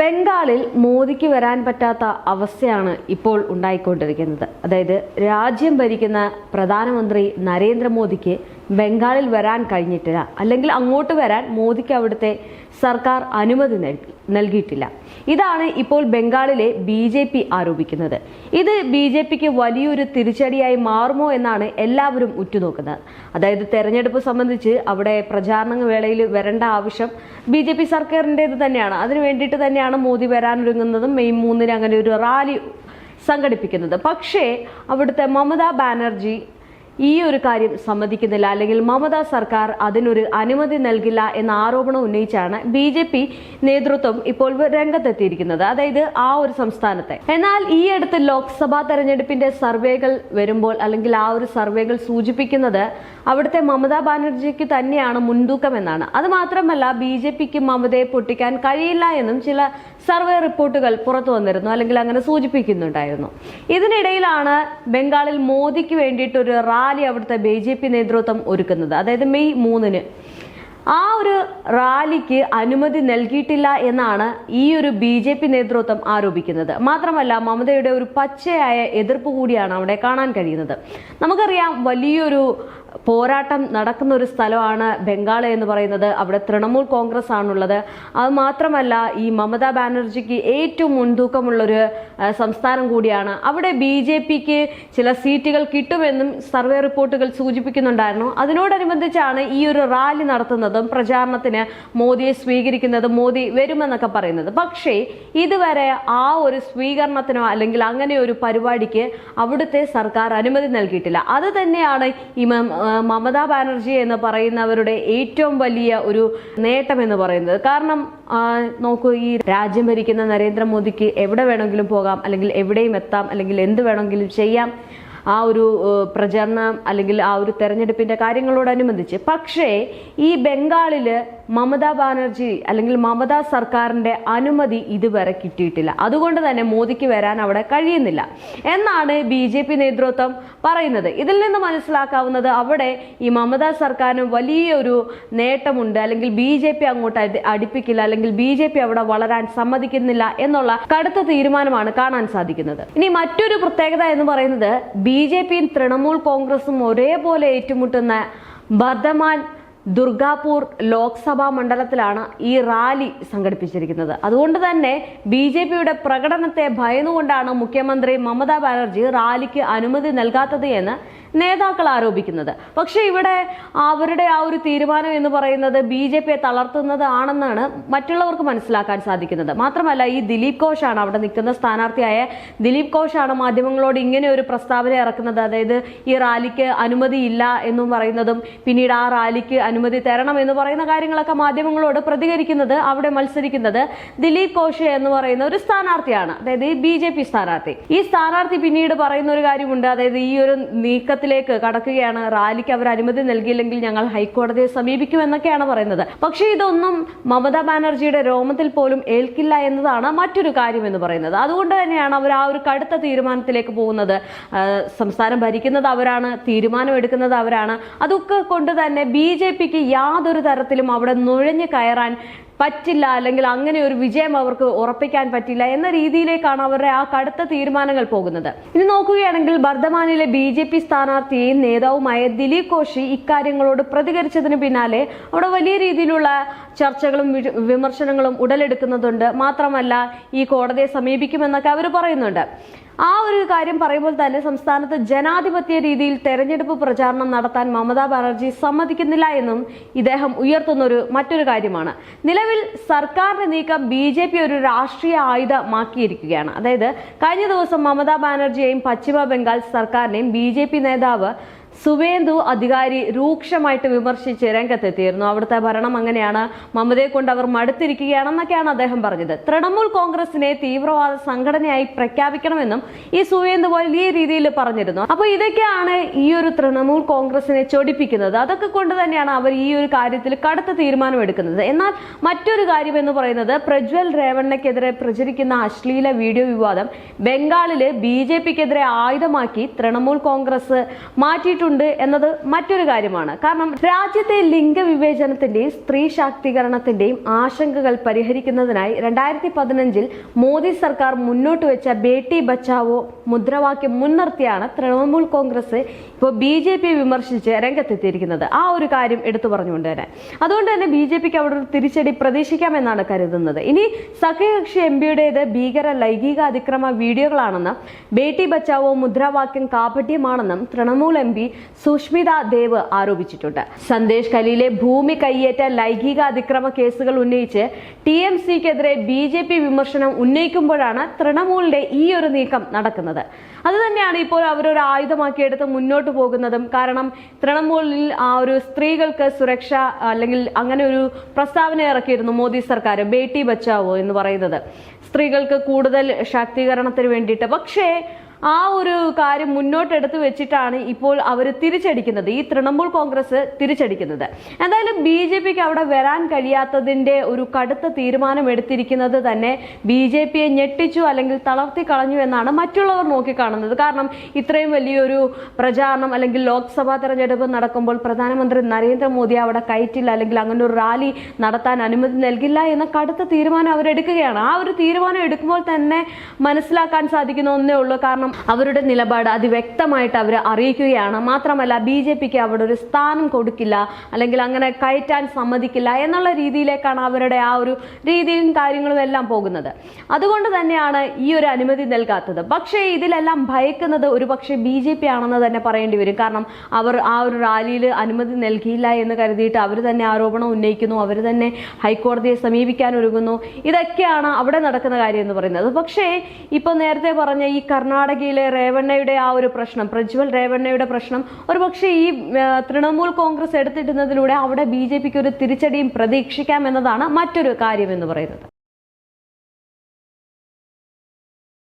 ബംഗാളിൽ മോദിക്ക് വരാൻ പറ്റാത്ത അവസ്ഥയാണ് ഇപ്പോൾ ഉണ്ടായിക്കൊണ്ടിരിക്കുന്നത്. അതായത് രാജ്യം ഭരിക്കുന്ന പ്രധാനമന്ത്രി നരേന്ദ്രമോദിക്ക് ബംഗാളിൽ വരാൻ കഴിഞ്ഞിട്ടില്ല. അല്ലെങ്കിൽ അങ്ങോട്ട് വരാൻ മോദിക്ക് അവിടുത്തെ സർക്കാർ അനുമതി നൽകി നൽകിയിട്ടില്ല. ഇതാണ് ഇപ്പോൾ ബംഗാളിലെ ബി ജെ പി ആരോപിക്കുന്നത്. ഇത് ബി ജെ പിക്ക് വലിയൊരു തിരിച്ചടിയായി മാറുമോ എന്നാണ് എല്ലാവരും ഉറ്റുനോക്കുന്നത്. അതായത് തെരഞ്ഞെടുപ്പ് സംബന്ധിച്ച് അവിടെ പ്രചാരണ വേളയിൽ വരേണ്ട ആവശ്യം ബി ജെ പി സർക്കാരിന്റെത് തന്നെയാണ്. അതിനു വേണ്ടിയിട്ട് തന്നെയാണ് മോദി വരാനൊരുങ്ങുന്നതും മെയ് മൂന്നിന് അങ്ങനെ ഒരു റാലി സംഘടിപ്പിക്കുന്നത്. പക്ഷേ അവിടുത്തെ മമതാ ബാനർജി ഈ ഒരു കാര്യം സമ്മതിക്കുന്നില്ല. അല്ലെങ്കിൽ മമതാ സർക്കാർ അതിനൊരു അനുമതി നൽകില്ല എന്ന ആരോപണം ഉന്നയിച്ചാണ് ബി ജെ പി നേതൃത്വം ഇപ്പോൾ രംഗത്തെത്തിയിരിക്കുന്നത്. അതായത് ആ ഒരു സംസ്ഥാനത്തെ. എന്നാൽ ഈ അടുത്ത് ലോക്സഭാ തെരഞ്ഞെടുപ്പിന്റെ സർവേകൾ വരുമ്പോൾ അല്ലെങ്കിൽ ആ ഒരു സർവേകൾ സൂചിപ്പിക്കുന്നത് അവിടുത്തെ മമതാ ബാനർജിക്ക് തന്നെയാണ് മുൻതൂക്കം എന്നാണ്. അത് മാത്രമല്ല ബി ജെ പിക്ക് മമതയെ പൊട്ടിക്കാൻ കഴിയില്ല എന്നും ചില സർവേ റിപ്പോർട്ടുകൾ പുറത്തു വന്നിരുന്നു അല്ലെങ്കിൽ അങ്ങനെ സൂചിപ്പിക്കുന്നുണ്ടായിരുന്നു. ഇതിനിടയിലാണ് ബംഗാളിൽ മോദിക്ക് വേണ്ടിയിട്ട് ഒരു റാലി അവിടുത്തെ ബി ജെ പി നേതൃത്വം ഒരുക്കുന്നത്. അതായത് മെയ് മൂന്നിന്. ആ ഒരു റാലിക്ക് അനുമതി നൽകിയിട്ടില്ല എന്നാണ് ഈ ഒരു ബി ജെ പി നേതൃത്വം ആരോപിക്കുന്നത്. മാത്രമല്ല മമതയുടെ ഒരു പച്ചയായ എതിർപ്പ് കൂടിയാണ് അവിടെ കാണാൻ കഴിയുന്നത്. നമുക്കറിയാം വലിയൊരു പോരാട്ടം നടക്കുന്ന ഒരു സ്ഥലമാണ് ബംഗാൾ എന്ന് പറയുന്നത്. അവിടെ തൃണമൂൽ കോൺഗ്രസ് ആണുള്ളത്. അത് മാത്രമല്ല ഈ മമതാ ബാനർജിക്ക് ഏറ്റവും മുൻതൂക്കമുള്ളൊരു സംസ്ഥാനം കൂടിയാണ്. അവിടെ ബി ജെ പിക്ക് ചില സീറ്റുകൾ കിട്ടുമെന്നും സർവേ റിപ്പോർട്ടുകൾ സൂചിപ്പിക്കുന്നുണ്ടായിരുന്നു. അതിനോടനുബന്ധിച്ചാണ് ഈ ഒരു റാലി നടത്തുന്നതും പ്രചാരണത്തിന് മോദിയെ സ്വീകരിക്കുന്നതും മോദി വരുമെന്നൊക്കെ പറയുന്നത്. പക്ഷേ ഇതുവരെ ആ ഒരു സ്വീകരണത്തിനോ അല്ലെങ്കിൽ അങ്ങനെ ഒരു പരിപാടിക്ക് അവിടുത്തെ സർക്കാർ അനുമതി നൽകിയിട്ടില്ല. അത് തന്നെയാണ് ഈ മം- ആ, മമതാ ബാനർജി എന്ന് പറയുന്നവരുടെ ഏറ്റവും വലിയ ഒരു നേട്ടം എന്ന് പറയുന്നത്. കാരണം നോക്കൂ ഈ രാജ്യം ഭരിക്കുന്ന നരേന്ദ്രമോദിക്ക് എവിടെ വേണമെങ്കിലും പോകാം അല്ലെങ്കിൽ എവിടെയും എത്താം അല്ലെങ്കിൽ എന്ത് വേണമെങ്കിലും ചെയ്യാം. ആ ഒരു പ്രചരണം അല്ലെങ്കിൽ ആ ഒരു തെരഞ്ഞെടുപ്പിന്റെ കാര്യങ്ങളോടനുബന്ധിച്ച്. പക്ഷേ ഈ ബംഗാളിൽ മമതാ ബാനർജി അല്ലെങ്കിൽ മമതാ സർക്കാരിന്റെ അനുമതി ഇതുവരെ കിട്ടിയിട്ടില്ല. അതുകൊണ്ട് തന്നെ മോദിക്ക് വരാൻ അവിടെ കഴിയുന്നില്ല. എന്നാണ് ബി ജെ പി നേതൃത്വം പറയുന്നത്. ഇതിൽ നിന്ന് മനസ്സിലാക്കാവുന്നത് അവിടെ ഈ മമതാ സർക്കാരിന് വലിയൊരു നേട്ടമുണ്ട്. അല്ലെങ്കിൽ ബി ജെ പി അങ്ങോട്ട് അടി- അടുപ്പിക്കില്ല. അല്ലെങ്കിൽ ബി ജെ പി അവിടെ വളരാൻ സമ്മതിക്കുന്നില്ല എന്നുള്ള കടുത്ത തീരുമാനമാണ് കാണാൻ സാധിക്കുന്നത്. ഇനി മറ്റൊരു പ്രത്യേകത എന്ന് പറയുന്നത് ബി ജെ പിയും തൃണമൂൽ കോൺഗ്രസും ഒരേപോലെ ഏറ്റുമുട്ടുന്ന ബർദ്ധമാൻ ദുർഗാപൂർ ലോക്സഭാ മണ്ഡലത്തിലാണ് ഈ റാലി സംഘടിപ്പിച്ചിരിക്കുന്നത്. അതുകൊണ്ട് തന്നെ ബി ജെ പിയുടെ പ്രകടനത്തെ ഭയന്നുകൊണ്ടാണ് മുഖ്യമന്ത്രി മമതാ ബാനർജി റാലിക്ക് അനുമതി നൽകാത്തത് എന്ന് നേതാക്കൾ ആരോപിക്കുന്നത്. പക്ഷേ ഇവിടെ അവരുടെ ആ ഒരു തീരുമാനം എന്ന് പറയുന്നത് ബി ജെ പിയെ തളർത്തുന്നത് ആണെന്നാണ് മറ്റുള്ളവർക്ക് മനസ്സിലാക്കാൻ സാധിക്കുന്നത്. മാത്രമല്ല ഈ ദിലീപ് ഘോഷാണ് അവിടെ നിൽക്കുന്ന സ്ഥാനാർത്ഥിയായ ദിലീപ് ഘോഷാണ് മാധ്യമങ്ങളോട് ഇങ്ങനെ ഒരു പ്രസ്താവന ഇറക്കുന്നത്. അതായത് ഈ റാലിക്ക് അനുമതിയില്ല എന്നും പറയുന്നതും പിന്നീട് ആ റാലിക്ക് തരണം എന്ന് പറയുന്ന കാര്യങ്ങളൊക്കെ മാധ്യമങ്ങളോട് പ്രതികരിക്കുന്നത് അവിടെ മത്സരിക്കുന്നത് ദിലീപ് ഘോഷ് എന്ന് പറയുന്ന ഒരു സ്ഥാനാർത്ഥിയാണ്. അതായത് ബി ജെ പി സ്ഥാനാർത്ഥി. ഈ സ്ഥാനാർത്ഥി പിന്നീട് പറയുന്ന ഒരു കാര്യമുണ്ട്. അതായത് ഈ ഒരു നീക്കത്തിലേക്ക് കടക്കുകയാണ്. റാലിക്ക് അവർ അനുമതി നൽകിയില്ലെങ്കിൽ ഞങ്ങൾ ഹൈക്കോടതിയെ സമീപിക്കും എന്നൊക്കെയാണ് പറയുന്നത്. പക്ഷേ ഇതൊന്നും മമതാ ബാനർജിയുടെ രോമത്തിൽ പോലും ഏൽക്കില്ല എന്നതാണ് മറ്റൊരു കാര്യം എന്ന് പറയുന്നത്. അതുകൊണ്ട് തന്നെയാണ് അവർ ആ ഒരു കടുത്ത തീരുമാനത്തിലേക്ക് പോകുന്നത്. സംസ്ഥാനം ഭരിക്കുന്നത് അവരാണ് തീരുമാനം എടുക്കുന്നത് അവരാണ്. അതൊക്കെ കൊണ്ട് തന്നെ ബി ജെ പിക്ക് യാതൊരു തരത്തിലും അവിടെ നുഴഞ്ഞു കയറാൻ പറ്റില്ല അല്ലെങ്കിൽ അങ്ങനെ ഒരു വിജയം അവർക്ക് ഉറപ്പിക്കാൻ പറ്റില്ല എന്ന രീതിയിലേക്കാണ് അവരുടെ ആ കടുത്ത തീരുമാനങ്ങൾ പോകുന്നത്. ഇനി നോക്കുകയാണെങ്കിൽ ബർദ്ധമാനിലെ ബി ജെ പി സ്ഥാനാർത്ഥിയെയും നേതാവുമായ ദിലീപ് കോശി ഇക്കാര്യങ്ങളോട് പ്രതികരിച്ചതിന് പിന്നാലെ അവിടെ വലിയ രീതിയിലുള്ള ചർച്ചകളും വിമർശനങ്ങളും ഉടലെടുക്കുന്നതുണ്ട്. മാത്രമല്ല ഈ കോടതിയെ സമീപിക്കുമെന്നൊക്കെ അവർ പറയുന്നുണ്ട്. ആ ഒരു കാര്യം പറയുമ്പോൾ തന്നെ സംസ്ഥാനത്ത് ജനാധിപത്യ രീതിയിൽ തെരഞ്ഞെടുപ്പ് പ്രചാരണം നടത്താൻ മമതാ ബാനർജി സമ്മതിക്കുന്നില്ല എന്നും ഇദ്ദേഹം ഉയർത്തുന്ന ഒരു മറ്റൊരു കാര്യമാണ്. നിലവിൽ സർക്കാരിന്റെ നീക്കം ബി ജെ പി ഒരു രാഷ്ട്രീയ ആയുധമാക്കിയിരിക്കുകയാണ്. അതായത് കഴിഞ്ഞ ദിവസം മമതാ ബാനർജിയെയും പശ്ചിമ ബംഗാൾ സർക്കാരിനെയും ബി നേതാവ് സുവേന്ദു അധികാരി രൂക്ഷമായിട്ട് വിമർശിച്ച് രംഗത്തെത്തിയിരുന്നു. അവിടുത്തെ ഭരണം അങ്ങനെയാണ്. മമതയെ കൊണ്ട് അവർ മടുത്തിരിക്കുകയാണെന്നൊക്കെയാണ് അദ്ദേഹം പറഞ്ഞത്. തൃണമൂൽ കോൺഗ്രസിനെ തീവ്രവാദ സംഘടനയായി പ്രഖ്യാപിക്കണമെന്നും ഈ സുവേന്ദു വലിയ രീതിയിൽ പറഞ്ഞിരുന്നു. അപ്പൊ ഇതൊക്കെയാണ് ഈ ഒരു തൃണമൂൽ കോൺഗ്രസിനെ ചൊടിപ്പിക്കുന്നത്. അതൊക്കെ കൊണ്ട് തന്നെയാണ് അവർ ഈ ഒരു കാര്യത്തിൽ കടുത്ത തീരുമാനം എടുക്കുന്നത് എന്നാൽ മറ്റൊരു കാര്യം എന്ന് പറയുന്നത് പ്രജ്വൽ രേവണ്ണയ്ക്കെതിരെ പ്രചരിക്കുന്ന അശ്ലീല വീഡിയോ വിവാദം ബംഗാളിൽ ബി ജെ പിക്കെതിരെ ആയുധമാക്കി തൃണമൂൽ കോൺഗ്രസ് മാറ്റിയിട്ടുണ്ട്. ചെയ്തിട്ടുണ്ട് എന്നത് മറ്റൊരു കാര്യമാണ്. കാരണം രാജ്യത്തെ ലിംഗവിവേചനത്തിന്റെയും സ്ത്രീ ശാക്തീകരണത്തിന്റെയും ആശങ്കകൾ പരിഹരിക്കുന്നതിനായി രണ്ടായിരത്തി പതിനഞ്ചിൽ മോദി സർക്കാർ മുന്നോട്ട് വെച്ച ബേട്ടി ബച്ചാവോ മുദ്രാവാക്യം മുൻനിർത്തിയാണ് തൃണമൂൽ കോൺഗ്രസ് ഇപ്പോൾ ബി ജെ പി വിമർശിച്ച് രംഗത്തെത്തിയിരിക്കുന്നത്. ആ ഒരു കാര്യം എടുത്തു പറഞ്ഞുകൊണ്ട് തന്നെ. അതുകൊണ്ട് തന്നെ ബി ജെ പിക്ക് അവിടെ ഒരു തിരിച്ചടി പ്രതീക്ഷിക്കാമെന്നാണ് കരുതുന്നത്. ഇനി സഖ്യകക്ഷി എം പിയുടേത് ഭീകര ലൈംഗിക അതിക്രമ വീഡിയോകളാണെന്നും ബേട്ടി ബച്ചാവോ മുദ്രാവാക്യം കാപട്യമാണെന്നും തൃണമൂൽ എം പി സുഷ്മിത ദേവ് ആരോപിച്ചിട്ടുണ്ട്. സന്ദേശ് കലിയിലെ ഭൂമി കയ്യേറ്റ ലൈംഗിക അതിക്രമ കേസുകൾ ഉന്നയിച്ച് ടി എം സിക്കെതിരെ ബി ജെ പി വിമർശനം ഉന്നയിക്കുമ്പോഴാണ് തൃണമൂലിന്റെ ഈ ഒരു നീക്കം നടക്കുന്നത്. അത് തന്നെയാണ് ഇപ്പോൾ അവരൊരു ആയുധമാക്കിയെടുത്ത് മുന്നോട്ട് പോകുന്നതും. കാരണം തൃണമൂലിൽ ആ ഒരു സ്ത്രീകൾക്ക് സുരക്ഷ അല്ലെങ്കിൽ അങ്ങനെ ഒരു പ്രസ്താവന ഇറക്കിയിരുന്നു മോദി സർക്കാർ ബേട്ടി ബച്ചാവോ എന്ന് പറയുന്നത്. സ്ത്രീകൾക്ക് കൂടുതൽ ശാക്തീകരണത്തിന് വേണ്ടിയിട്ട്. പക്ഷേ ആ ഒരു കാര്യം മുന്നോട്ടെടുത്ത് വെച്ചിട്ടാണ് ഇപ്പോൾ അവർ തിരിച്ചടിക്കുന്നത്. ഈ തൃണമൂൽ കോൺഗ്രസ് തിരിച്ചടിക്കുന്നത്. എന്തായാലും ബി ജെ പിക്ക് അവിടെ വരാൻ കഴിയാത്തതിന്റെ ഒരു കടുത്ത തീരുമാനം എടുത്തിരിക്കുന്നത് തന്നെ ബി ജെ പിയെ ഞെട്ടിച്ചു അല്ലെങ്കിൽ തളർത്തി കളഞ്ഞു എന്നാണ് മറ്റുള്ളവർ നോക്കിക്കാണുന്നത്. കാരണം ഇത്രയും വലിയൊരു പ്രചാരണം അല്ലെങ്കിൽ ലോക്സഭാ തെരഞ്ഞെടുപ്പ് നടക്കുമ്പോൾ പ്രധാനമന്ത്രി നരേന്ദ്രമോദി അവിടെ കയറ്റില്ല അല്ലെങ്കിൽ അങ്ങനെ ഒരു റാലി നടത്താൻ അനുമതി നൽകില്ല എന്ന കടുത്ത തീരുമാനം അവരെടുക്കുകയാണ്. ആ ഒരു തീരുമാനം എടുക്കുമ്പോൾ തന്നെ മനസ്സിലാക്കാൻ സാധിക്കുന്ന ഒന്നേ ഉള്ളൂ. കാരണം അവരുടെ നിലപാട് അതിവ്യക്തമായിട്ട് അവർ അറിയിക്കുകയാണ്. മാത്രമല്ല ബി ജെ പിക്ക് അവിടെ ഒരു സ്ഥാനം കൊടുക്കില്ല അല്ലെങ്കിൽ അങ്ങനെ കയറ്റാൻ സമ്മതിക്കില്ല എന്നുള്ള രീതിയിലേക്കാണ് അവരുടെ ആ ഒരു രീതിയും കാര്യങ്ങളും എല്ലാം പോകുന്നത്. അതുകൊണ്ട് തന്നെയാണ് ഈ ഒരു അനുമതി നൽകാത്തത്. പക്ഷേ ഇതിലെല്ലാം ഭയക്കുന്നത് ഒരു പക്ഷേ ബി ജെ പി ആണെന്ന് തന്നെ പറയേണ്ടി വരും. കാരണം അവർ ആ ഒരു റാലിയിൽ അനുമതി നൽകിയില്ല എന്ന് കരുതിയിട്ട് അവർ തന്നെ ആരോപണം ഉന്നയിക്കുന്നു അവർ തന്നെ ഹൈക്കോടതിയെ സമീപിക്കാൻ ഒരുങ്ങുന്നു. ഇതൊക്കെയാണ് അവിടെ നടക്കുന്ന കാര്യം എന്ന് പറയുന്നത്. പക്ഷേ ഇപ്പോൾ നേരത്തെ പറഞ്ഞ ഈ കർണാടകയിലെ രേവണ്ണയുടെ ആ ഒരു പ്രശ്നം പ്രജ്വൽ രേവണ്ണയുടെ പ്രശ്നം ഒരു പക്ഷേ ഈ തൃണമൂൽ കോൺഗ്രസ് എടുത്തിടുന്നതിലൂടെ അവിടെ ബി ജെ പിക്ക് ഒരു തിരിച്ചടിയും പ്രതീക്ഷിക്കാം എന്നതാണ് മറ്റൊരു കാര്യം എന്ന് പറയുന്നത്.